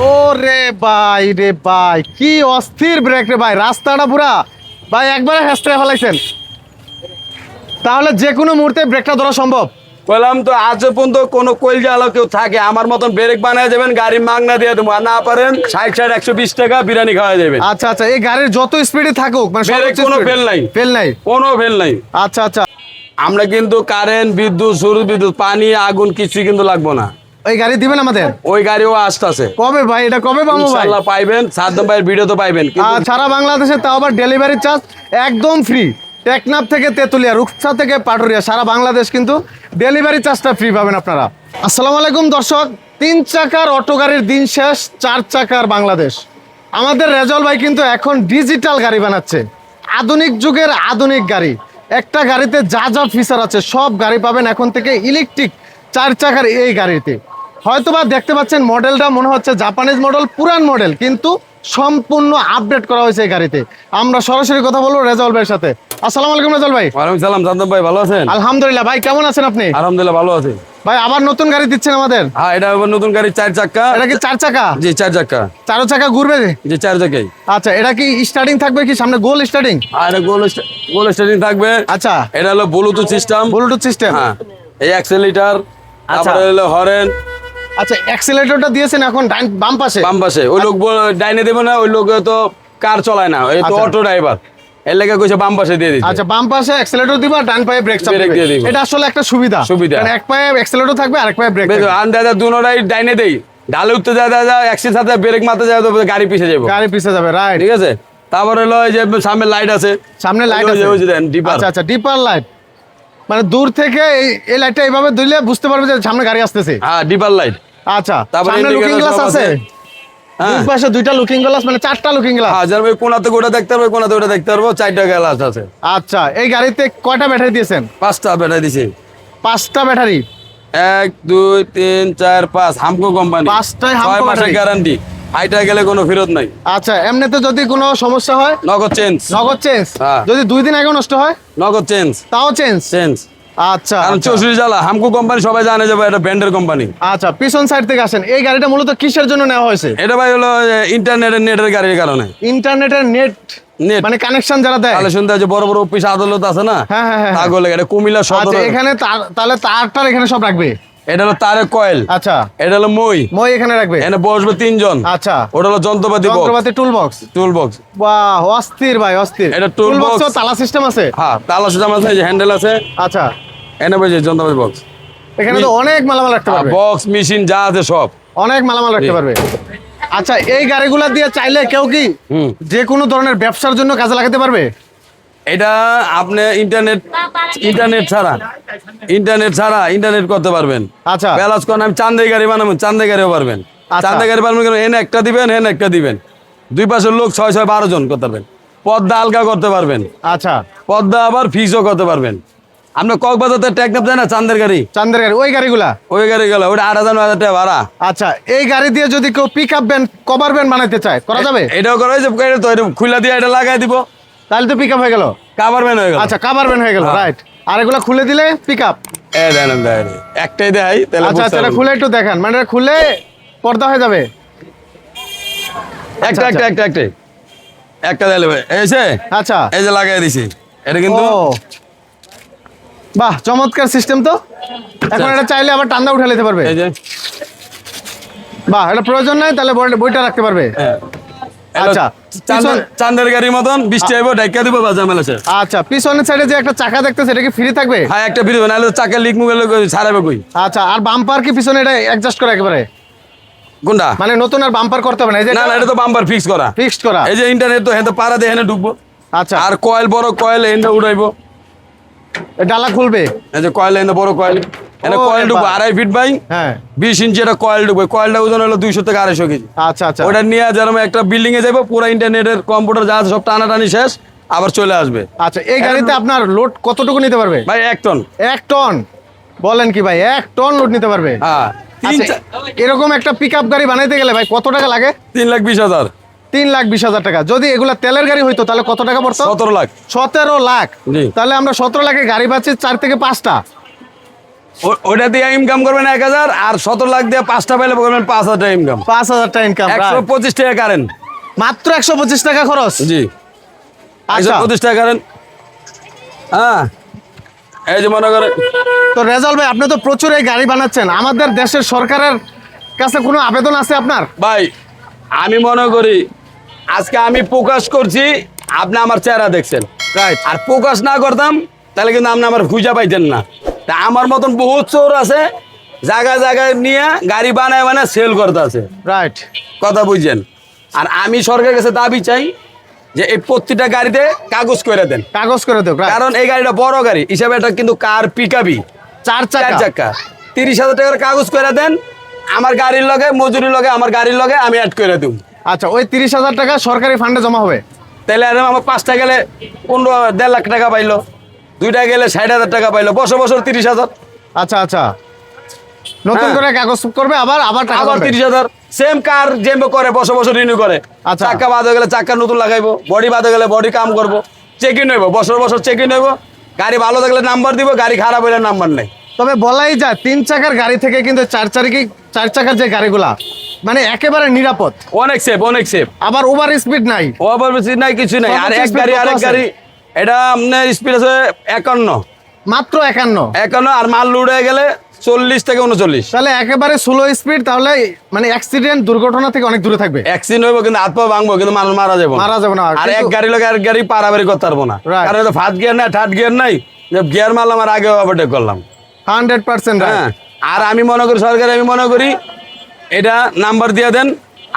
ও রে ভাই রে ভাই কি অস্থির ব্রেক রে ভাই রাস্তাটা পুরা। ভাই একবারে হেস্টে ফেলাইছেন। তাহলে যে কোনো মুহূর্তে ব্রেকটা ধরা সম্ভব। বললাম তো আজ পর্যন্ত কোনো কোয়েল জ্বালা কেউ থাকে আমার মতন ব্রেক বানিয়ে যাবেন গাড়ি মাগনা দিয়ে দেবো আর না পারেন ষাট ষাট একশো বিশ টাকা বিরিয়ানি খাওয়া যাবে আচ্ছা আচ্ছা এই গাড়ির যত স্পিডে থাকুক মানে কোনো fail নাই। ফেল নাই? কোনো ফেল নাই। আচ্ছা আচ্ছা। আমরা কিন্তু কারেন্ট বিদ্যুৎ সূর্য বিদ্যুৎ পানি আগুন কিছুই কিন্তু লাগবো না। এই গাড়ি দিবেন আমাদের? ওই গাড়িও আসতেছে। কবে ভাই? এটা কবে পাবো ভাই? ইনশাল্লাহ পাইবেন সাদ্দাম ভাইয়ের ভিডিও তো পাইবেন আর সারা বাংলাদেশে তাও আবার ডেলিভারি চার্জ একদম ফ্রি টেকনাফ থেকে তেতুলিয়া রুকসা থেকে পাটুরিয়া সারা বাংলাদেশ কিন্তু ডেলিভারি চার্জটা ফ্রি পাবেন আপনারা। আসসালামু আলাইকুম দর্শক তিন চাকার অটো গাড়ির দিন শেষ চার চাকার বাংলাদেশ। আমাদের রেজল ভাই কিন্তু এখন ডিজিটাল গাড়ি বানাচ্ছে। আধুনিক যুগের আধুনিক গাড়ি। একটা গাড়িতে যা যা ফিচার আছে সব গাড়ি পাবেন এখন থেকে ইলেকট্রিক চার চাকার এই গাড়িতে। হয়তোবা দেখতে পাচ্ছেন মডেলটা মনে হচ্ছে জাপানিজ মডেল পুরান মডেল কিন্তু সম্পূর্ণ আপডেট করা হয়েছে এই গাড়িতে। আমরা সরাসরি কথা বলব রেজাউল ভাইয়ের সাথে। আসসালামু আলাইকুম রেজাউল ভাই। ওয়ালাইকুম সালাম সাদ্দাম ভাই ভালো আছেন? আলহামদুলিল্লাহ ভাই কেমন আছেন আপনি? আলহামদুলিল্লাহ ভালো আছি। ভাই আবার নতুন গাড়ি দিচ্ছেন আমাদের? হ্যাঁ এটা আবার নতুন গাড়ি চার চাকা। এটা কি চার চাকা? জি চার চাকা। চার চাকা ঘুরবে? জি চার চাকাই। আচ্ছা এটা কি স্টার্টিং থাকবে কি সামনে গোল স্টার্টিং আর এটা গোল গোল স্টার্টিং থাকবে। আচ্ছা। এটা হলো ব্লুটুথ সিস্টেম ব্লুটুথ সিস্টেম হ্যাঁ এই অ্যাক্সেলিটার আচ্ছা। হলো হরেন আচ্ছা অ্যাক্সিলেটরটা দিয়েছেন এখন ডাইন বাম পাশে? বাম পাশে। ওই লোক ডাইনে দেবে না ওই লোক তো কার চলায় না। এই তো আচ্ছা। অটো ড্রাইভার এর লেগে কইছে বাম পাশে দিয়ে দিচ্ছে। আচ্ছা বাম পাশে অ্যাক্সিলেটর দিবা ডান পায়ে ব্রেক চাপ দিয়ে দিবে। এটা আসলে একটা সুবিধা। সুবিধা। কারণ এক পায়ে অ্যাক্সিলেটর থাকবে আরেক পায়ে ব্রেক বেশ, আন দাদা দুনোটাই ডাইনে দেই। ঢালে উঠতে যায় দাদা একশির সাথে ব্রেক মারতে যায় তো গাড়ি পিছে যাব। গাড়ি পিছে যাবে রাইট ঠিক আছে? তারপরে হলো যে সামনে লাইট আছে। সামনে লাইট আছে। ওই যে ডিপার। আচ্ছা আচ্ছা ডিপার লাইট মানে দূর থেকে এই লাইটটা এইভাবে দিলে বুঝতে পারবে যে সামনে গাড়ি আসতেছে। হ্যাঁ ডিপার লাইট আচ্ছা তারপরে সামনে লুকিং গ্লাস আছে। হ্যাঁ। দুই পাশে দুইটা লুকিং গ্লাস মানে চারটা লুকিং গ্লাস হাজার ওই কোনাতে ওটা দেখতে পারব কোনাতে ওটা দেখতে পারব চারটা গ্লাস আছে। আচ্ছা এই গাড়িতে কয়টা ব্যাটারি দিয়েছেন? পাঁচটা বেটা দিছি। পাঁচটা ব্যাটারি এক দুই তিন চার পাঁচ হামকো কোম্পানি পাঁচটাই হামকো মাসের গ্যারান্টি হাইটা গেলে কোনো ফেরত নাই। আচ্ছা এমনিতে যদি কোনো সমস্যা হয়? নগদ চেঞ্জ নগদ চেঞ্জ হ্যাঁ। যদি দুই দিন আগে নষ্ট হয়? নগদ চেঞ্জ তাও চেঞ্জ চেঞ্জ আচ্ছা কারণ আচ্ছা। চৌষট্টি জ্বালা হামকো কোম্পানি সবাই জানে যে ভাই এটা ব্র্যান্ডের কোম্পানি আচ্ছা পিছন সাইড থেকে আসেন। এই গাড়িটা মূলত কিসের জন্য নেওয়া হয়েছে? এটা ভাই হলো ইন্টারনেটের নেটের গাড়ির কারণে। ইন্টারনেটের নেট। মানে কানেকশন যারা দেয়? যে বড় বড় অফিস আদালত আছে না? হ্যাঁ, হ্যাঁ, হ্যাঁ। এটা কুমিল্লা আচ্ছা সদর এখানে তার- তাহলে তারটার এখানে সব রাখবে? এটা হলো তারের কয়েল। আচ্ছা। এটা হলো মই। মই এখানে রাখবে? এখানে বসবে তিনজন। আচ্ছা। ওটা হলো যন্ত্রপাতি বক্স যন্ত্রপাতি টুল বক্স টুল বক্স বাহ অস্থির ভাই অস্থির। এটা box। বক্সও তালা সিস্টেম আছে? হ্যাঁ তালা সুজাম আছে হ্যান্ডেল আছে। আচ্ছা। এনে বসে যন্ত্রপাতি বক্স এখানে তো অনেক মালামাল রাখতে পারবে। বক্স মেশিন যা আছে সব। অনেক মালামাল রাখতে পারবে। আচ্ছা এই গাড়িগুলা দিয়ে চাইলে কেউ কি হুম। যে কোনো ধরনের ব্যবসার জন্য কাজে লাগাতে পারবে? এটা আপনি ইন্টারনেট ইন্টারনেট ছাড়া ইন্টারনেট ছাড়া ইন্টারনেট করতে পারবেন। আচ্ছা। ব্যালান্স করেন আমি চান্দে গাড়ি বানাবো চান্দে গাড়িও পারবেন। আচ্ছা। চান্দে গাড়ি বানাবেন কেন? এনে একটা দিবেন এনে একটা দিবেন। দুই পাশের লোক ছয় ছয় বারো জন করতে পারবেন। পদ্মা আলগা করতে পারবেন। আচ্ছা। পদ্মা আবার ফিক্সও করতে পারবেন। আপনি কক্সবাজারতে টেকনাপ যায় না? চান্দের গাড়ি। চান্দের গাড়ি ওই গাড়িগুলা? ওই গাড়ি গেল ওটা আট হাজার হাজার টাকা ভাড়া। আচ্ছা এই গাড়ি দিয়ে যদি কেউ pick up van cover van বানাইতে চায় করা যাবে? এটাও করা হয়েছে তো এটা খুলে দিয়ে এটা লাগাই দিব। তাহলে তো পিক আপ হয়ে গেল। কাভার ম্যান হয়ে গেল। আচ্ছা কাভার ভ্যান হয়ে গেল হ্যাঁ। রাইট আর এগুলা খুলে দিলে পিক আপ এই দেন দিই। একটাই দেখাই তাহলে আচ্ছা আচ্ছা খুলে একটু দেখান। মানে এটা খুলে পর্দা হয়ে যাবে? একটা আচ্ছা, একটা একটা একটা। একটা দিলে এসে আচ্ছা। এই যে লাগাই দিছি। এটা কিন্তু বাহ চমৎকার সিস্টেম তো। এখন এটা চাইলে আবার টান্দা উঠে নিতে পারবে। এই যে। বাহ এটা প্রয়োজন নাই তাহলে বইটা রাখতে পারবে। হ্যাঁ। আচ্ছা, চান্দের গাড়ির মতন বৃষ্টি আইব ডাইকা দিব বা ঝামেলা আছে। আচ্ছা পিছনের সাইডে যে একটা চাকা দেখতেছে এটা কি ফ্রি থাকবে? হ্যাঁ একটা ফিরবে নাহলে চাকা লিক মুগেলে ছাড়াবে কই? আচ্ছা আর বাম্পার কি পিছনে এটা অ্যাডজাস্ট করা একেবারে? মানে নতুন আর বাম্পার করতে হবে না এই যে না এটা তো বাম্পার ফিক্স করা। ফিক্সড করা। এই যে ইন্টারনেট তো পাড়া দিয়ে হেনে ঢুকবো। আচ্ছা। আর কয়েল বড় কয়েল এনে উড়াইবো। ডালা খুলবে। এই যে কয়েল এনে বড় কয়েল এনে ও, কয়েল এবার। আড়াই ফিট বাই হ্যাঁ। বিশ ইঞ্চি একটা কয়েল ঢুকবে। কয়েলটা ওজন হলো দুইশো থেকে আড়াইশো কেজি। আচ্ছা আচ্ছা। ওটা নিয়ে যেরকম একটা বিল্ডিং এ যাব পুরো ইন্টারনেটের কম্পিউটার যা সব টানাটানি শেষ আবার চলে আসবে। আচ্ছা এই গাড়িতে আপনার লোড কতটুকু নিতে পারবে? ভাই এক টন এক টন বলেন কি ভাই এক টন লোড নিতে পারবে? হ্যাঁ আচ্ছা, এরকম একটা পিক আপ গাড়ি বানাইতে গেলে ভাই কত টাকা লাগে? তিন লাখ বিশ হাজার। তিন লাখ বিশ হাজার টাকা। যদি এগুলা তেলের গাড়ি হইতো তাহলে কত টাকা পড়তো? সতেরো লাখ। সতেরো লাখ। তাহলে আমরা সতেরো লাখে গাড়ি পাচ্ছি চার থেকে পাঁচটা। ওটা দিয়ে ইনকাম করবেন এক হাজার আর সতেরো লাখ দিয়ে পাঁচটা পাইলে করবেন পাঁচ হাজার টাকা ইনকাম পাঁচ হাজার টাকা ইনকাম একশো পঁচিশ টাকা কারেন্ট মাত্র একশো পঁচিশ টাকা খরচ? জি। একশো আচ্ছা পঁচিশ টাকা কারেন্ট হ্যাঁ। এই যে মনে করে তো রেজাল ভাই আপনি তো প্রচুর এই গাড়ি বানাচ্ছেন। আমাদের দেশের সরকারের কাছে কোনো আবেদন আছে আপনার? ভাই আমি মনে করি আজকে আমি প্রকাশ করছি আপনি আমার চেহারা দেখছেন। রাইট আর প্রকাশ না করতাম তাহলে কিন্তু আপনি আমার খুঁজা পাইতেন না। তা আমার মতন বহুত চোর আছে জায়গায় জায়গায় নিয়ে গাড়ি বানায় বানায় সেল করতে আছে। রাইট কথা বুঝছেন? আর আমি সরকারের কাছে দাবি চাই যে এই প্রতিটা গাড়িতে কাগজ করে দেন। কাগজ করে দেব কারণ এই গাড়িটা বড় গাড়ি হিসাবে এটা কিন্তু কার পিকাবি চার চার চাকা। চাকা। তিরিশ হাজার টাকার কাগজ করে দেন আমার গাড়ির লগে মজুরির লগে আমার গাড়ির লগে আমি অ্যাড করে দেব। আচ্ছা ওই তিরিশ হাজার টাকা সরকারি ফান্ডে জমা হবে? তাহলে আমার পাঁচটা গেলে পনেরো দেড় লাখ টাকা পাইলো। দুইটা গেলে ষাট হাজার টাকা পাইলো। বছর বছর তিরিশ হাজার। আচ্ছা আচ্ছা। নতুন হ্যাঁ। করে কাগজ করবে আবার আবার টাকা আবার তিরিশ হাজার। সেম কার যেমন করে বছর বছর রিনিউ করে। আচ্ছা। চাক্কা বাদ হয়ে গেলে চাক্কা নতুন লাগাইবো বডি বাদ হয়ে গেলে বডি কাম করব চেক ইন হইব বছর বছর চেক ইন হইব। গাড়ি ভালো থাকলে নাম্বার দিব গাড়ি খারাপ হইলে নাম্বার নেই। তবে বলাই যায় তিন চাকার গাড়ি থেকে কিন্তু চার চাকি চার চাকার যে গাড়িগুলা মানে একেবারে নিরাপদ। অনেক সেফ অনেক সেফ আবার ওভার স্পিড নাই। ওভার স্পিড নাই কিছু নাই। আর এক গাড়ি আরেক গাড়ি এটা আপনার স্পিড আছে একান্ন। মাত্র একান্ন। একান্ন আর মাল লোড গেলে চল্লিশ থেকে উনচল্লিশ। তাহলে একেবারে স্লো স্পিড তাহলে মানে অ্যাক্সিডেন্ট দুর্ঘটনা থেকে অনেক দূরে থাকবে। অ্যাক্সিডেন্ট হইব কিন্তু হাত পা ভাঙবো কিন্তু মানুষ মারা যাব মারা যাবে না, আর এক গাড়ি লোক এক গাড়ি পারাবারি করতে পারব না. কারণ এটা ফার্স্ট গিয়ার নাই থার্ড গিয়ার নাই গিয়ার মারলাম আর আগে ওভারটেক করলাম। হান্ড্রেড পার্সেন্ট হ্যাঁ আর আমি মনে করি সরকার আমি মনে করি এটা নাম্বার দিয়ে দেন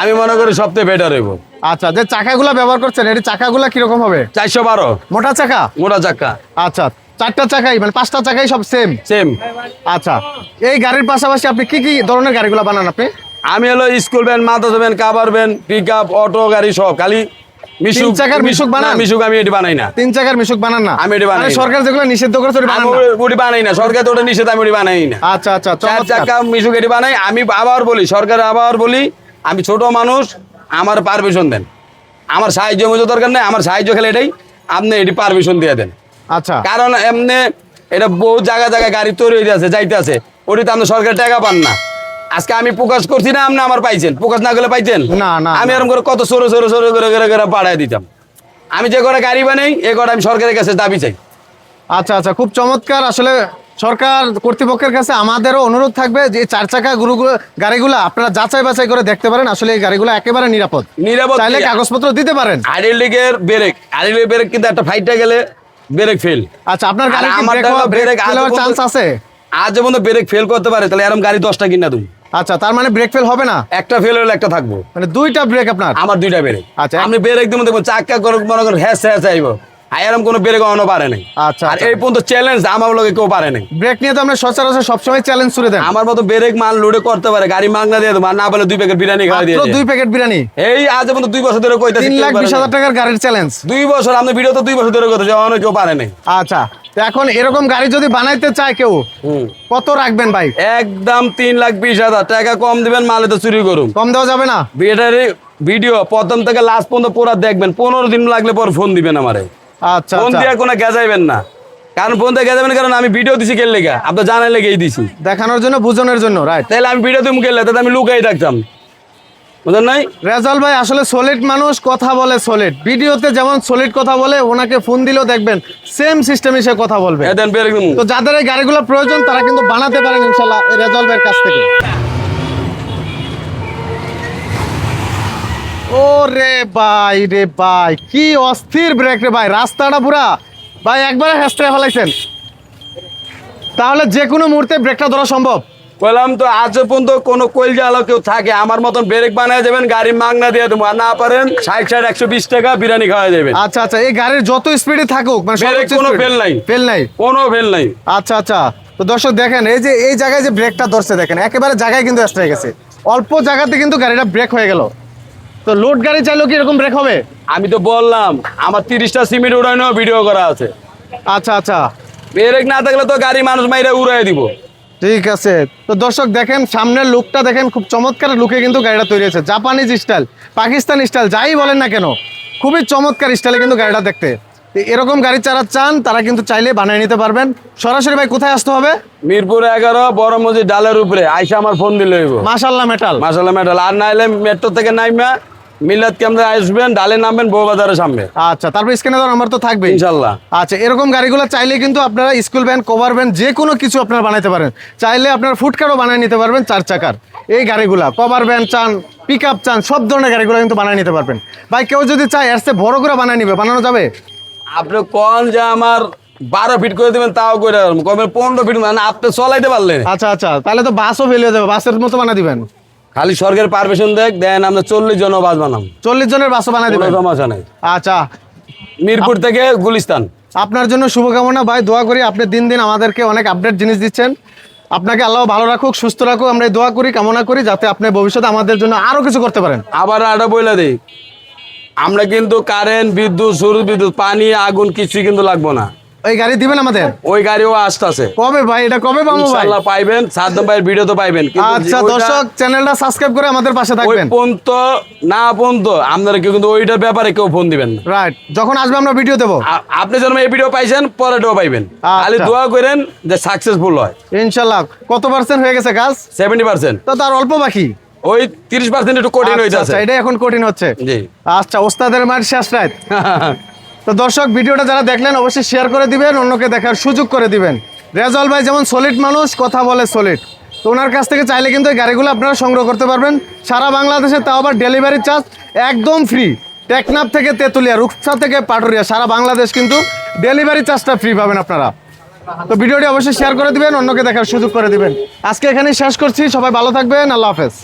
আমি মনে করি সবথেকে বেটার হইব। আচ্ছা যে চাকাগুলা ব্যবহার করছেন এটি চাকাগুলা কীরকম হবে? চারশো বারো। মোটা চাকা? মোটা চাকা। আচ্ছা চারটা চাকাই মানে পাঁচটা চাকাই সব সেম সেম আচ্ছা এই গাড়ির পাশাপাশি আপনি কি কি ধরনের গাড়িগুলো বানান আপনি? আমি হলো স্কুল ভ্যান মাদ্রাসা van cover van pick up auto গাড়ি সব খালি মিশুক চাকার মিশুক বানান? মিশুক আমি এটি বানাই না। তিন চাকার মিশুক বানান না? আমি এটি বানাই সরকার যেগুলো নিষিদ্ধ করেছে ওটি বানান ওটি বানাই না। সরকার তো ওটা নিষেধ আমি ওটি বানাই না। আচ্ছা আচ্ছা চার চাকা মিশুক এটি বানাই আমি আবার বলি সরকার আবার বলি আমি ছোট মানুষ আমার পারমিশন দেন। আমার সাহায্য মজো দরকার নেই আমার সাহায্য খেলে এটাই আপনি এটি পারমিশন দিয়ে দেন। আচ্ছা। কারণ এমনি এটা বহু জায়গা জায়গায় গাড়ি তৈরি হয়ে আছে যাইতে আছে। ওটিতে আপনি সরকার টাকা পান না। আজকে আমি প্রকাশ করছি না আপনি আমার পাইছেন। প্রকাশ না করলে পাইছেন না, না, আমি। এরকম করে কত সরো সরো সরো করে করে করে পাঠাই দিতাম। আমি যে করে গাড়ি বানাই এ করে আমি সরকারের কাছে দাবি চাই। আচ্ছা আচ্ছা খুব চমৎকার। আসলে সরকার কর্তৃপক্ষের কাছে আমাদেরও অনুরোধ থাকবে যে চার চাকা গুরুগুলো গাড়িগুলো আপনারা যাচাই বাছাই করে দেখতে পারেন আসলে এই গাড়িগুলো একেবারে নিরাপদ নিরাপদ চাইলে? কাগজপত্র দিতে পারেন আইডিয়াল লিগের ব্রেক আইডিয়াল লিগের ব্রেক কিন্তু একটা ফাইটটা গেলে ব্রেক ফেল আচ্ছা আপনার গাড়ি ব্রেক পর্যন্ত- চান্স আছে আজ যেমন ব্রেক ফেল করতে পারে তাহলে এরকম গাড়ি দশটা কিনা তুমি আচ্ছা তার মানে ব্রেক ফেল হবে না একটা ফেল হলে একটা থাকব মানে দুইটা ব্রেক আপনার আমার দুইটা ব্রেক আচ্ছা। আপনি ব্রেক দিব দেখব চাক্কা করে মনে করেন হ্যাঁ হ্যাঁ চাইব কোনো পারে নাই। আচ্ছা, আর আচ্ছা। এই পর্যন্ত চ্যালেঞ্জ আমার লোকে কেউ পারে নাই। ব্রেক নিয়ে তো আমরা সচরাচর সবসময় চ্যালেঞ্জ ছুড়ে দেন। আমার মতো ব্রেক মাল লোডে করতে পারে গাড়ি মাগনা দিয়ে দেবো না বলে দুই প্যাকেট বিরিয়ানি খাওয়া দিয়ে দুই। প্যাকেট বিরিয়ানি। এই আজ পর্যন্ত দুই বছর ধরে কইতাছি তিন লাখ বিশ হাজার টাকার গাড়ির চ্যালেঞ্জ দুই বছর আপনি ভিডিও তো দুই বছর ধরে অনেক কেউ পারে নাই। আচ্ছা এখন এরকম গাড়ি যদি বানাইতে চায় কেউ কত রাখবেন ভাই? একদম তিন লাখ বিশ হাজার টাকা কম দিবেন মালে তো চুরি করুন। কম দেওয়া যাবে না? ভিডিও প্রথম থেকে লাস্ট পর্যন্ত পুরো দেখবেন পনেরো দিন লাগলে পর ফোন দিবেন আমারে। আচ্ছা ফোন আচ্ছা। দিয়ে কোনো গেজাইবেন না। কারণ ফোন দিয়ে গেজাবেন কারণ আমি ভিডিও দিছি লেগা আপনার লেগেই দিছি। দেখানোর জন্য বুঝানোর জন্য রাইট তাহলে আমি ভিডিও গেলে তাহলে আমি লুকাই রাখতাম বুঝলেন নাই? রেজাল ভাই আসলে সলিড মানুষ কথা বলে সলিড ভিডিওতে যেমন সলিড কথা বলে ওনাকে ফোন দিলেও দেখবেন সেম সিস্টেমে সে কথা বলবে। তো যাদের এই গাড়িগুলো প্রয়োজন তারা কিন্তু বানাতে পারেন ইনশাল্লাহ রেজাল ভাইয়ের কাছ থেকে। ও রে ভাই রে ভাই কি অস্থির ব্রেক রে ভাই রাস্তাটা পুরা। ভাই একবারে হ্যাস্টে ফেলাইছেন। তাহলে যে কোনো মুহূর্তে ব্রেকটা ধরা সম্ভব। বললাম তো আজ পর্যন্ত কোনো কইলজা আলো কেউ থাকে আমার মতন ব্রেক বানিয়ে যাবেন গাড়ি মাগনা দিয়ে দেবো। আর না পারেন ষাট ষাট একশো বিশ টাকা বিরিয়ানি খাওয়া যাবেন আচ্ছা আচ্ছা এই গাড়ির যত স্পিডে থাকুক মানে কোনো fail নাই। ফেল নাই। কোনো ফেল নাই। আচ্ছা আচ্ছা তো দর্শক দেখেন এই যে এই জায়গায় যে ব্রেকটা ধরছে দেখেন একেবারে জায়গায় কিন্তু এক্সট্রা গেছে। অল্প জায়গাতে কিন্তু গাড়িটা ব্রেক হয়ে গেল। তো লোড গাড়ি চাইলেও কি এরকম ব্রেক হবে? আমি তো বললাম আমার তিরিশটা সিমেন্ট উড়ানো ভিডিও করা আছে। আচ্ছা আচ্ছা। ব্রেক না থাকলে তো গাড়ি মানুষ মাইরা উড়াই দিব। ঠিক আছে। তো দর্শক দেখেন সামনের লুকটা দেখেন খুব চমৎকার লুকে কিন্তু গাড়িটা তৈরি হয়েছে। জাপানিজ স্টাইল পাকিস্তান স্টাইল যাই বলেন না কেন খুবই চমৎকার স্টাইলে কিন্তু গাড়িটা দেখতে। এরকম গাড়ি যারা চান তারা কিন্তু চাইলে বানিয়ে নিতে পারবেন। সরাসরি ভাই কোথায় আসতে হবে? মিরপুর এগারো বড় মসজিদ ডালের উপরে। আইসা আমার ফোন দিলে হইব। মাশাল্লাহ মেটাল মাসাল্লাহ মেটাল আর নাইলে মেট্রো থেকে নাইমা মিলাদ কেন্দ্রে আসবেন ডালে নামবেন বউবাজারের সামনে। আচ্ছা তারপর স্ক্রিনে দেওয়ার নাম্বার তো থাকবে ইনশাল্লাহ আচ্ছা এরকম গাড়িগুলো চাইলে কিন্তু আপনারা স্কুল ভ্যান কভার ভ্যান যে কোনো কিছু আপনারা বানাইতে পারেন। চাইলে আপনার ফুটকারও বানিয়ে নিতে পারবেন চার চাকার। এই গাড়িগুলা কভার ভ্যান চান পিক আপ চান সব ধরনের গাড়িগুলো কিন্তু বানিয়ে নিতে পারবেন। ভাই কেউ যদি চায় এর চেয়ে বড় করে বানিয়ে নিবে বানানো যাবে? আপনি কোন যে আমার বারো ফিট করে দেবেন তাও করে পনেরো ফিট মানে আপনি চলাইতে পারলেন আচ্ছা আচ্ছা তাহলে তো বাসও ফেলে যাবে বাসের মতো বানিয়ে দিবেন। খালি স্বর্গের পারমিশন দেখ দেন আমরা চল্লিশ জন বাস বানাম। চল্লিশ জনের বাসও বানাই দিবেন? সমস্যা নেই। আচ্ছা। মিরপুর থেকে গুলিস্তান। আপনার জন্য শুভকামনা ভাই দোয়া করি আপনি দিন দিন আমাদেরকে অনেক আপডেট জিনিস দিচ্ছেন। আপনাকে আল্লাহ ভালো রাখুক সুস্থ রাখুক আমরা দোয়া করি কামনা করি যাতে আপনি ভবিষ্যতে আমাদের জন্য আরও কিছু করতে পারেন। আবার একটা বইলা দিই। আমরা কিন্তু কারেন্ট বিদ্যুৎ সৌর বিদ্যুৎ পানি আগুন কিছুই কিন্তু লাগবো না। এই গাড়ি দিবেন আমাদের? ওই গাড়িও আসতেছে। কবে ভাই? এটা কবে পাবো ভাই? ইনশাল্লাহ পাইবেন সাদ্দাম ভাইয়ের ভিডিও তো পাইবেন। আচ্ছা দর্শক চ্যানেলটা সাবস্ক্রাইব করে আমাদের পাশে থাকবেন। ওই পর্যন্ত না পর্যন্ত আপনারা কেউ কিন্তু ওইটার ব্যাপারে কেউ ফোন দিবেন না। রাইট যখন আসবে আমরা ভিডিও দেবো। আপনি যেন এই ভিডিও পাইছেন পরেটাও পাইবেন। আচ্ছা। খালি দোয়া করেন যে সাকসেসফুল হয়। ইনশাল্লাহ কত পার্সেন্ট হয়ে গেছে কাজ? সেভেন্টি পার্সেন্ট তো তার অল্প বাকি। ওই তিরিশ পার্সেন্ট একটু কঠিন হইতেছে। আচ্ছা, এটাই এখন কঠিন হচ্ছে। জি। আচ্ছা ওস্তাদের মার শেষ রাত। তো দর্শক, ভিডিওটা যারা দেখলেন, অবশ্যই শেয়ার করে দিবেন, অন্যকে দেখার সুযোগ করে দিবেন। রেজল ভাই যেমন সলিড মানুষ, কথা বলে সলিড তো ওনার কাছ থেকে চাইলে কিন্তু এই গাড়িগুলো আপনারা সংগ্রহ করতে পারবেন। সারা বাংলাদেশে তাও আবার ডেলিভারি চার্জ একদম ফ্রি টেকনাফ থেকে তেঁতুলিয়া, রূপসা থেকে পাটুরিয়া, সারা বাংলাদেশ কিন্তু ডেলিভারি চার্জটা ফ্রি পাবেন আপনারা। তো ভিডিওটি অবশ্যই শেয়ার করে দিবেন, অন্যকে দেখার সুযোগ করে দিবেন। আজকে এখানেই শেষ করছি। সবাই ভালো থাকবেন। আল্লাহ হাফেজ।